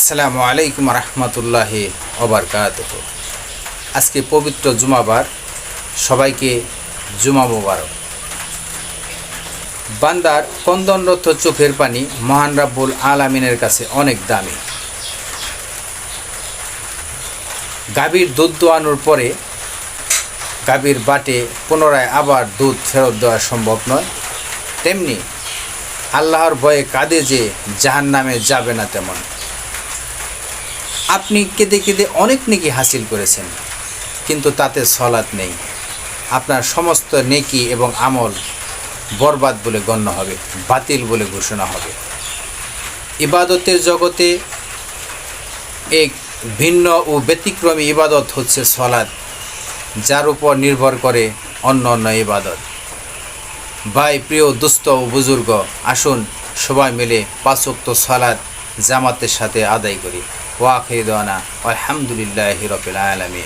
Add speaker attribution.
Speaker 1: আসসালামু আলাইকুম রহমতুল্লাহ ওবরকাত আজকে পবিত্র জুমাবার, সবাইকে জুমা মোবারক। বান্দার কন্দনরত চোখের পানি মহান রাব্বুল আলামিনের কাছে অনেক দামি। গাভীর দুধ দোয়ানোর পরে গাভীর বাটে পুনরায় আবার দুধ ফেরত দেওয়া সম্ভব নয়। তেমনি আল্লাহর ভয়ে কাঁদে যে জাহান নামে যাবে না তেমন। আপনি কেঁদে কেঁদে অনেক নেকি হাসিল করেছেন, কিন্তু তাতে সলাৎ নেই। আপনার সমস্ত নেকি এবং আমল বরবাদ বলে গণ্য হবে, বাতিল বলে ঘোষণা হবে। ইবাদতের জগতে এক ভিন্ন ও ব্যতিক্রমী ইবাদত হচ্ছে সলাৎ, যার উপর নির্ভর করে অন্য অন্য ইবাদত। ভাই, প্রিয়, দুস্থ ও বুজুর্গ, আসুন সবাই মিলে পাঁচোক্ত সলাৎ জামাতের সাথে আদায় করি। ওয়াকিদানা আলহামদুলিল্লাহ রবিল আলমী